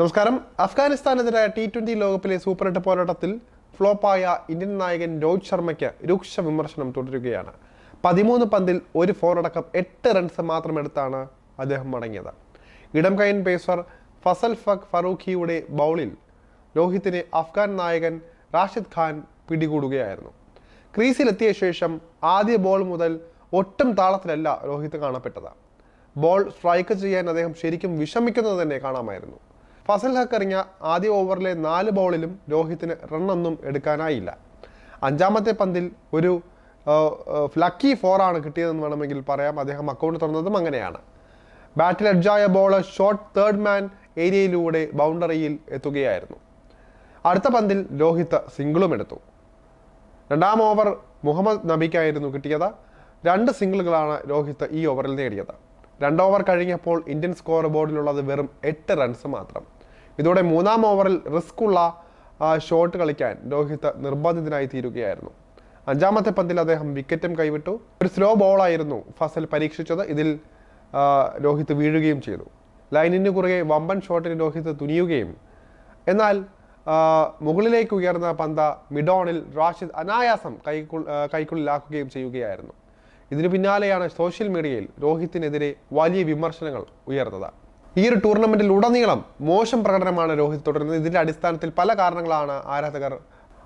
നമസ്കാരം. അഫ്ഗാനിസ്ഥാനെതിരായ T twenty ലോകകപ്പിലെ സൂപ്പർ എട്ട് പോരാട്ടത്തിൽ ഫ്ലോപ്പായ ഇന്ത്യൻ നായകൻ രോഹിത് ശർമ്മയ്ക്ക് രൂക്ഷ വിമർശനം തുടരുകയാണ്. പതിമൂന്ന് പന്തിൽ ഒരു ഫോറടക്കം എട്ട് റൺസ് മാത്രം എടുത്താണ് അദ്ദേഹം മടങ്ങിയത്. ഇടം കൈൻ പേസർ ഫസൽ ഫക് ഫറൂഖിയുടെ ബൗളിൽ രോഹിത്തിനെ അഫ്ഗാൻ നായകൻ റാഷിദ് ഖാൻ പിടികൂടുകയായിരുന്നു. ക്രീസിലെത്തിയ ശേഷം ആദ്യ ബോൾ മുതൽ ഒട്ടും താളത്തിലല്ല രോഹിത് കാണപ്പെട്ടത്. ബോൾ സ്ട്രൈക്ക് ചെയ്യാൻ അദ്ദേഹം ശരിക്കും വിഷമിക്കുന്നത് തന്നെ കാണാമായിരുന്നു. ഫസൽ ഹക്ക് എറിഞ്ഞ ആദ്യ ഓവറിലെ നാല് ബോളിലും രോഹിത്തിന് റണ്ണൊന്നും എടുക്കാനായില്ല. അഞ്ചാമത്തെ പന്തിൽ ഒരു ലക്കി ഫോറാണ് കിട്ടിയതെന്ന് വേണമെങ്കിൽ പറയാം. അദ്ദേഹം അക്കൗണ്ട് തുറന്നതും അങ്ങനെയാണ്. ബാറ്റിൽ എഡ്ജായ ബോൾ ഷോർട്ട് തേർഡ് മാൻ ഏരിയയിലൂടെ ബൗണ്ടറിയിൽ എത്തുകയായിരുന്നു. അടുത്ത പന്തിൽ രോഹിത് സിംഗിളും എടുത്തു. രണ്ടാം ഓവർ മുഹമ്മദ് നബിക്കായിരുന്നു കിട്ടിയത്. രണ്ട് സിംഗിളുകളാണ് രോഹിത് ഈ ഓവറിൽ നേടിയത്. രണ്ട് ഓവർ കഴിഞ്ഞപ്പോൾ ഇന്ത്യൻ സ്കോർ ബോർഡിലുള്ളത് വെറും എട്ട് റൺസ് മാത്രം. ഇതോടെ മൂന്നാം ഓവറിൽ റിസ്ക് ഉള്ള ഷോട്ട് കളിക്കാൻ രോഹിത് നിർബന്ധിതനായി തീരുകയായിരുന്നു. അഞ്ചാമത്തെ പന്തിൽ അദ്ദേഹം വിക്കറ്റും കൈവിട്ടു. ഒരു സ്ലോ ബോളായിരുന്നു ഫസൽ പരീക്ഷിച്ചത്. ഇതിൽ രോഹിത് വീഴുകയും ചെയ്തു. ലൈനിന് കുറുകെ വമ്പൻ ഷോട്ടിന് രോഹിത് തുനിയുകയും. എന്നാൽ മുകളിലേക്ക് ഉയർന്ന പന്ത മിഡോണിൽ റാഷിദ് അനായാസം കൈക്കു കൈക്കുള്ളിലാക്കുകയും ചെയ്യുകയായിരുന്നു. ഇതിനു പിന്നാലെയാണ് സോഷ്യൽ മീഡിയയിൽ രോഹിത്തിനെതിരെ വലിയ വിമർശനങ്ങൾ ഉയർന്നത്. ഈ ഒരു ടൂർണമെന്റിൽ ഉടനീളം മോശം പ്രകടനമാണ് രോഹിത് തുടരുന്നത്. ഇതിന്റെ അടിസ്ഥാനത്തിൽ പല കാരണങ്ങളാണ് ആരാധകർ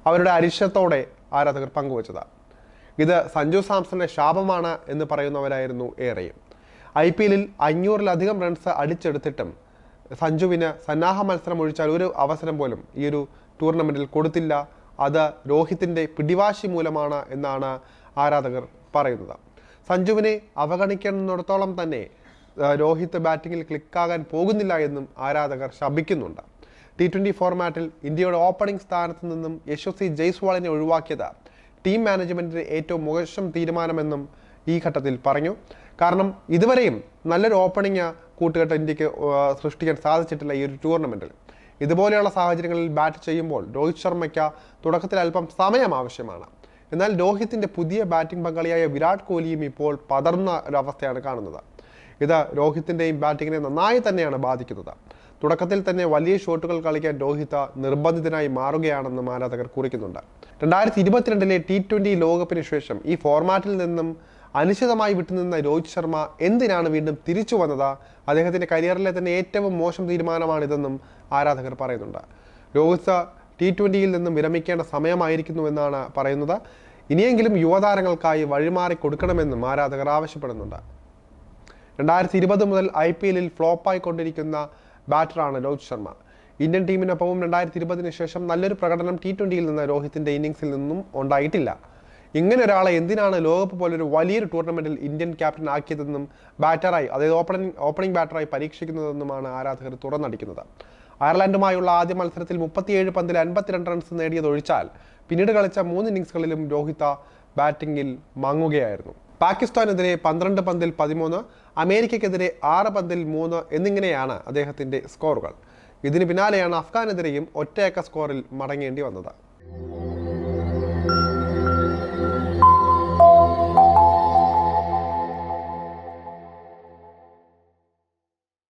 അവരുടെ അരിശത്തോടെ ആരാധകർ പങ്കുവച്ചത്. ഇത് സഞ്ജു സാംസന്റെ ശാപമാണ് എന്ന് പറയുന്നവരായിരുന്നു ഏറെയും. ഐ പി എല്ലിൽ അഞ്ഞൂറിലധികം റൺസ് അടിച്ചെടുത്തിട്ടും സഞ്ജുവിന് സന്നാഹ മത്സരം ഒഴിച്ചാൽ ഒരു അവസരം പോലും ഈ ഒരു ടൂർണമെന്റിൽ കൊടുത്തില്ല. അത് രോഹിത്തിന്റെ പിടിവാശി മൂലമാണ് എന്നാണ് ആരാധകർ പറയുന്നത്. സഞ്ജുവിനെ അവഗണിക്കുന്നിടത്തോളം തന്നെ രോഹിത് ബാറ്റിങ്ങിൽ ക്ലിക്കാകാൻ പോകുന്നില്ല എന്നും ആരാധകർ ശപിക്കുന്നുണ്ട്. ടി ട്വന്റി ഫോർമാറ്റിൽ ഇന്ത്യയുടെ ഓപ്പണിംഗ് സ്ഥാനത്ത് നിന്നും യശസ്വി ജയ്സ്വാളിനെ ഒഴിവാക്കിയത് ടീം മാനേജ്മെന്റിന്റെ ഏറ്റവും മോശം തീരുമാനമെന്നും ഈ ഘട്ടത്തിൽ പറഞ്ഞു. കാരണം ഇതുവരെയും നല്ലൊരു ഓപ്പണിംഗ് കൂട്ടുകെട്ട് ഇന്ത്യയ്ക്ക് സൃഷ്ടിക്കാൻ സാധിച്ചിട്ടില്ല ഈ ഒരു ടൂർണമെന്റിൽ ഇതുപോലെയുള്ള സാഹചര്യങ്ങളിൽ ബാറ്റ് ചെയ്യുമ്പോൾ രോഹിത് ശർമ്മയ്ക്ക് തുടക്കത്തിൽ അല്പം സമയം ആവശ്യമാണ്. എന്നാൽ രോഹിത്തിന്റെ പുതിയ ബാറ്റിംഗ് പങ്കാളിയായ വിരാട് കോഹ്ലിയും ഇപ്പോൾ പതർന്ന ഒരവസ്ഥയാണ് കാണുന്നത്. ഇത് രോഹിത്തിന്റെയും ബാറ്റിങ്ങിനെ നന്നായി തന്നെയാണ് ബാധിക്കുന്നത്. തുടക്കത്തിൽ തന്നെ വലിയ ഷോട്ടുകൾ കളിക്കാൻ രോഹിത് നിർബന്ധിതനായി മാറുകയാണെന്നും ആരാധകർ കുറിക്കുന്നുണ്ട്. രണ്ടായിരത്തി ഇരുപത്തിരണ്ടിലെ ടി ട്വന്റി ലോകകപ്പിന് ശേഷം ഈ ഫോർമാറ്റിൽ നിന്നും അനിശ്ചിതമായി വിട്ടുനിന്ന രോഹിത് ശർമ്മ എന്തിനാണ് വീണ്ടും തിരിച്ചു വന്നത്? അദ്ദേഹത്തിന്റെ കരിയറിലെ തന്നെ ഏറ്റവും മോശം തീരുമാനമാണിതെന്നും ആരാധകർ പറയുന്നുണ്ട്. രോഹിത് ടി ട്വന്റിയിൽ നിന്നും വിരമിക്കേണ്ട സമയമായിരിക്കുന്നുവെന്നാണ് പറയുന്നത്. ഇനിയെങ്കിലും യുവതാരങ്ങൾക്കായി വഴിമാറി കൊടുക്കണമെന്നും ആരാധകർ ആവശ്യപ്പെടുന്നുണ്ട്. രണ്ടായിരത്തി ഇരുപത് മുതൽ ഐ പി എല്ലിൽ ഫ്ലോപ്പായിക്കൊണ്ടിരിക്കുന്ന ബാറ്ററാണ് രോഹിത് ശർമ്മ. ഇന്ത്യൻ ടീമിനൊപ്പവും രണ്ടായിരത്തി ഇരുപതിന് ശേഷം നല്ലൊരു പ്രകടനം ടി ട്വന്റിയിൽ നിന്ന് രോഹിത്തിന്റെ ഇന്നിങ്സിൽ നിന്നും ഉണ്ടായിട്ടില്ല. ഇങ്ങനെ ഒരാളെ എന്തിനാണ് ലോകകപ്പ് പോലൊരു വലിയൊരു ടൂർണമെന്റിൽ ഇന്ത്യൻ ക്യാപ്റ്റൻ ആക്കിയതെന്നും ബാറ്ററായി അതായത് ഓപ്പണിംഗ് ഓപ്പണിംഗ് ബാറ്ററായി പരീക്ഷിക്കുന്നതെന്നുമാണ് ആരാധകർ തുറന്നടിക്കുന്നത്. അയർലൻഡുമായുള്ള ആദ്യ മത്സരത്തിൽ മുപ്പത്തിയേഴ് പന്തിൽ അൻപത്തിരണ്ട് റൺസ് നേടിയതൊഴിച്ചാൽ പിന്നീട് കളിച്ച മൂന്ന് ഇന്നിങ്സുകളിലും രോഹിത ബാറ്റിങ്ങിൽ മങ്ങുകയായിരുന്നു. പാകിസ്ഥാനെതിരെ പന്ത്രണ്ട് പന്തിൽ പതിമൂന്ന് അമേരിക്കയ്ക്കെതിരെ ആറ് പന്തിൽ മൂന്ന് എന്നിങ്ങനെയാണ് അദ്ദേഹത്തിന്റെ സ്കോറുകൾ. ഇതിന് പിന്നാലെയാണ് അഫ്ഗാനെതിരെയും ഒറ്റയക്ക സ്കോറിൽ മടങ്ങേണ്ടി വന്നത്.